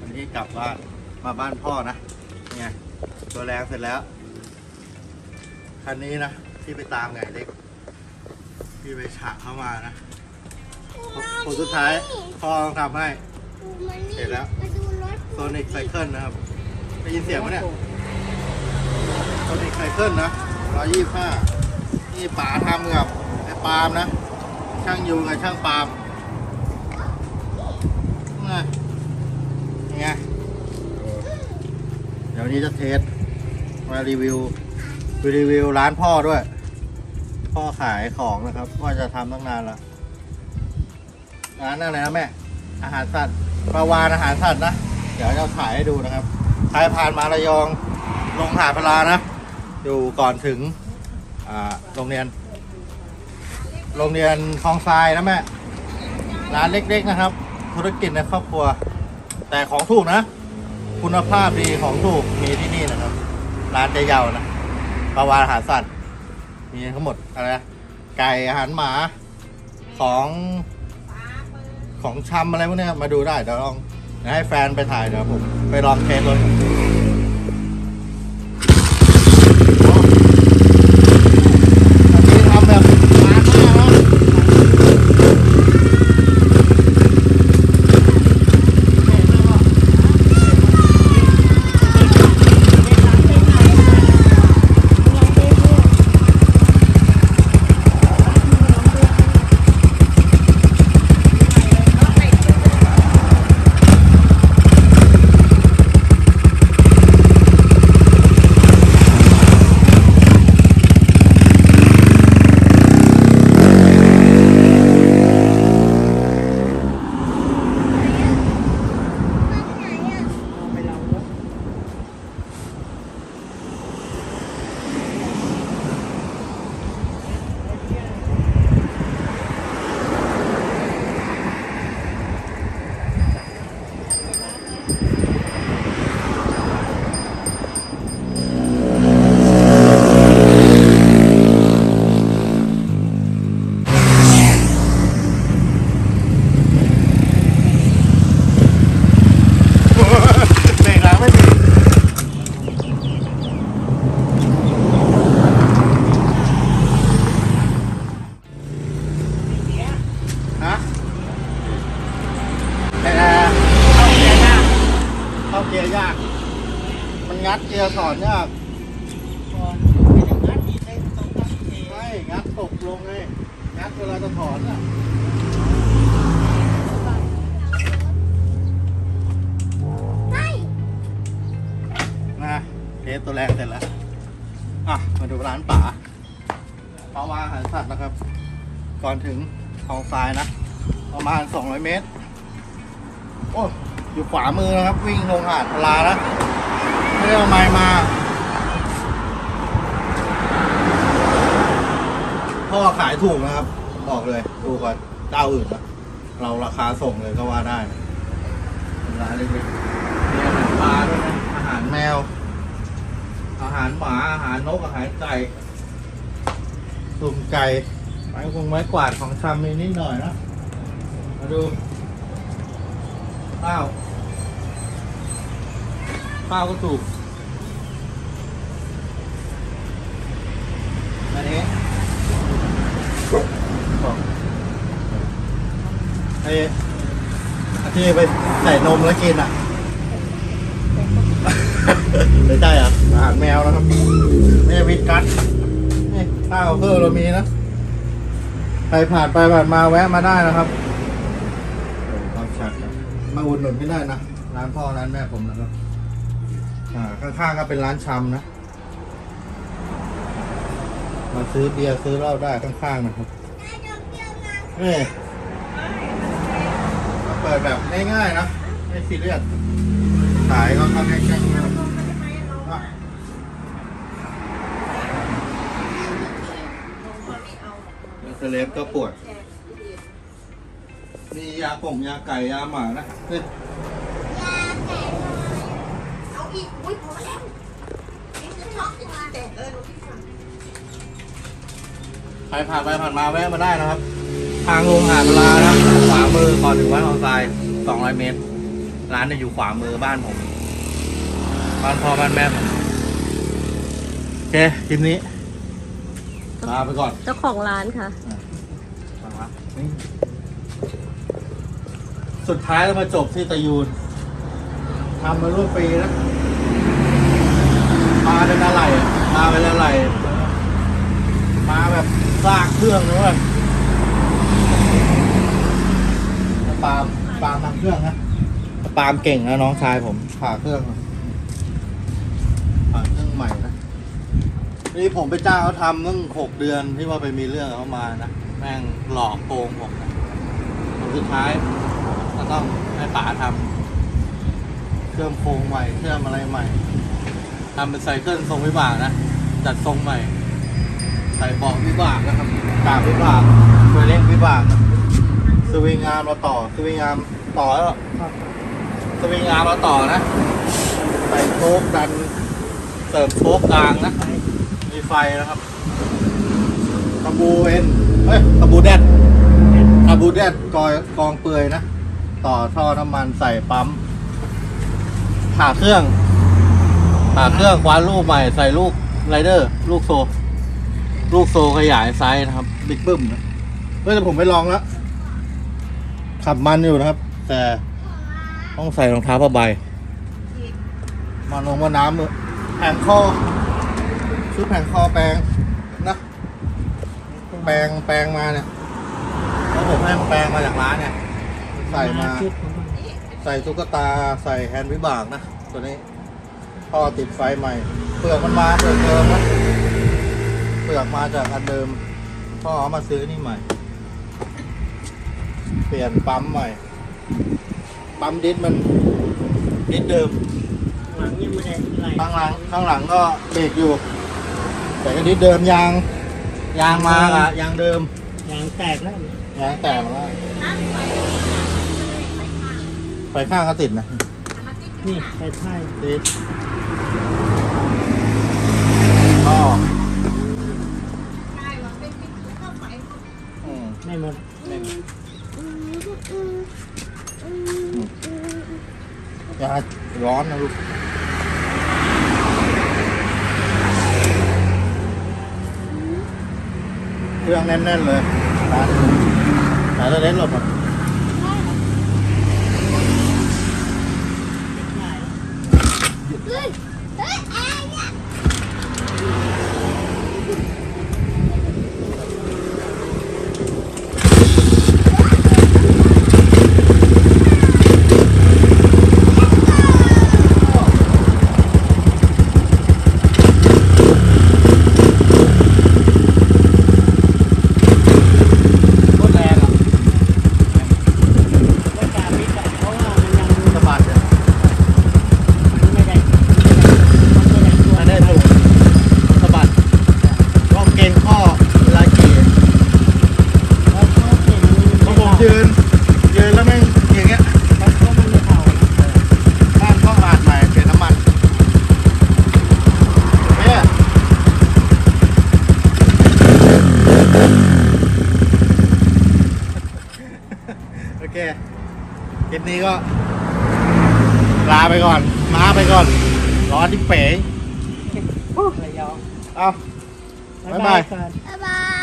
วันนี้กลับบ้านมาบ้านพ่อนะนี่ไงตัวแรงเสร็จแล้ว คันนี้นะ ที่ไปตามไงเล็ก ที่ไปฉากเข้ามานะผลสุดท้ายพ่อต้องทำให้ เสร็จแล้วโซนิกไซเคิลนะครับได้ยินเสียงไหมเนี่ยโซนิกไซเคิลนะร้อยยี่ห้านี่ป๋าทำกับไอ้ปาล์มนะ ช่างยูกับช่างปาล์มนี่ไง ไงเดี๋ยววันนี้จะเทสมารีวิวรีวิวร้านพ่อด้วย พ่อขายของนะครับว่าจะทำตั้งนานละร้านอะไรนะแม่ อาหารสัตว์ปลาวานอาหารสัตว์นะ เดี๋ยวจะถ่ายให้ดูนะครับใครผ่านมาระยองลงหาดพลานะ อยู่ก่อนถึงโรงเรียน โรงเรียนคลองทรายนะแม่ ร้านเล็กๆนะครับ ธุรกิจในครอบครัว แต่ของถูกนะ คุณภาพดีของถูกมีที่นี่นะครับ ร้านเจเยาวนะปลาวานอาหารสัตว์ มีทั้งหมดอะไรนะไก่อาหารหมาของของชำอะไรพวกเนี้ยมาดูได้เดี๋ยวลองให้แฟนไปถ่ายเดี๋ยวผมไปลองเทสรถอันนี้ทำแบบนานมากนะเบรกหลังไม่ติดฮะแต่เข้าเกียร์ยากเข้าเกียร์ยาก มันงัดเกียร์ ถอนยากไม่งัดตกลงไงงัดเวลาจะถอนอะใช่นะเทสตัวแรกเสร็จแล้ว อะ มาดูร้านป่าปลาวาอาหารสัตว์นะครับ ก่อนถึงคลองทรายนะ ประมาณ 200 เมตร โอ้ อยู่ขวามือนะครับ วิ่งลงหาดพลานะ ไม่ได้เอาไม้มา พ่อขายถูกนะครับ บอกเลยดูก่อนเจ้าอื่นนะเราราคาส่งเลยก็ว่าได้นะเป็นร้านเล็กๆมีอาหารปลาด้วยนะอาหารแมว อาหารหมา อาหารนก อาหารไก่สุ่มไก่ ไม้คงไม้กวาดของชำมีนิดหน่อยนะ มาดูข้าว ข้าวก็ถูกอันนี้ของไอ้ที่ไปใส่นมแล้วกินอะ ไม่ใช่อะอาหารแมวนะครับไม่ใช่วิตกัสนี่ข้าวเพิ่มเรามีนะใครผ่านไปผ่านมาแวะมาได้นะครับโอ้ความชัดนะมาอุดหนุนไม่ได้นะร้านพ่อร้านแม่ผมนะครับ อ่าข้างๆก็เป็นร้านชำนะ มาซื้อเบียร์ซื้อเหล้าได้ข้างๆนะครับเดียวมานี่เปิดแบบง่ายๆนะไม่ซีเรียสขายก็ทำง่ายๆอะเซเลบก็ปวด มียาป่งยาไก่ยาหมานะเฮ้ย ยาแก่เอาอีก อุ้ยพอแล้วนี่คือช็อกขึ้นมาแต่เออ ใครผ่านไปผ่านมาแวะมาได้นะครับ ทางลงหาดปลานะขวามือก่อนถึงวัดของไซสองร้อยเมตร ร้านจะอยู่ขวามือบ้านผม บ้านพ่อบ้านแม่ผมโอเคคลิปนี้ลาไปก่อนเจ้าของร้านค่ะฟังละสุดท้ายเรามาจบที่ตะยูนทำมาร่วมปีแล้วมาเป็นอะไรอะมาเป็นอะไร มาแบบสร้างเครื่องนะเว้ยปาล์มปาล์มทำเครื่องนะปาล์มเก่งนะน้องชายผมผ่าเครื่องผ่าเครื่องใหม่นะนี่ผมไปจ้างเขาทำตั้งหกเดือนที่ว่าไปมีเรื่องกับเขามานะแม่งหลอกโกงผมนะผลสุดท้ายก็ต้องให้ป๋าทำเครื่องโครงใหม่เครื่องอะไรใหม่ทำเป็นไซเคิลทรงวิบากนะจัดทรงใหม่ ใส่เบาะวิบากนะครับกาบวิบากเฟรเล่งวิบาก สวิงอาร์มเราต่อ สวิงอาร์มต่อแล้วสวิงอาร์มเราต่อนะ ใส่โชคดันเสริมโชคกลางนะ มีไฟนะครับตะบูเอ็นเฮ้ยตะบูแดดตะบูแดดกอยกองเปลือยนะ ต่อท่อน้ำมันใส่ปั๊มผ่าเครื่องผ่าเครื่องคว้านลูกใหม่ใส่ลูกไรเดอร์ ลูกโซ ลูกโซขยายไซส์นะครับ บิ๊กบึ้มนะเฮ้ยแต่ผมไปลองแล้ว ขับมันอยู่นะครับ แต่ต้องใส่รองเท้าผ้าใบ มาลงว่าน้ำมือแผงคอชุดแผงคอแปลงนะแปลงแปลงมาเนี่ยแล้วผมให้มันแปลงมาจากร้านเนี่ย ใส่มา ใส่ตุ๊กตาใส่แฮนด์วิบากนะ ตัวนี้ท่อติดไฟใหม่ เปลือกมันมาเปลือกเดิมนะ เปลือกมาจากอันเดิมพ่อเอามาซื้อนี่ใหม่ เปลี่ยนปั๊มใหม่ ปั๊มดิสมันดิสเดิม หลังยังไม่ได้อะไรข้างหลังข้างหลังก็เบรกอยู่ แต่ก็ดิสเดิมยาง ยางมาอะยางเดิมยางแตกแล้วยางแตกมาแล้วไฟข้างก็ติดนะนี่ใส่ท้ายติดก็ใหมดไม่มีอยาร้อนนะลูกเครื่องแน่นๆเลยร้านนี้แต่ละเล่นหลบอะ เฮ้ยเฮ้ยแอร์เนี่ย โคตรแรงอะ ไม่กล้าปิดอะเพราะว่ามันยัง สะบัดเนี่ย ไม่ได้ไม่ได้ตัว ไม่ได้ถูกสะบัดก็เกรงข้อเวลาขี่ แล้วก็เห็น เพราะผมยืน ยืนแล้วแม่งอย่างเงี้ย แล้วก็มันไม่เท่า บ้านก็อาดใหม่เปลี่ยนน้ำมันเนี่ยโอเค คลิปนี้ก็ ลาไปก่อนมาไปก่อน ร้อนที่เป๋ระยองเอาบ๊ายบายก่อนบ๊ายบาย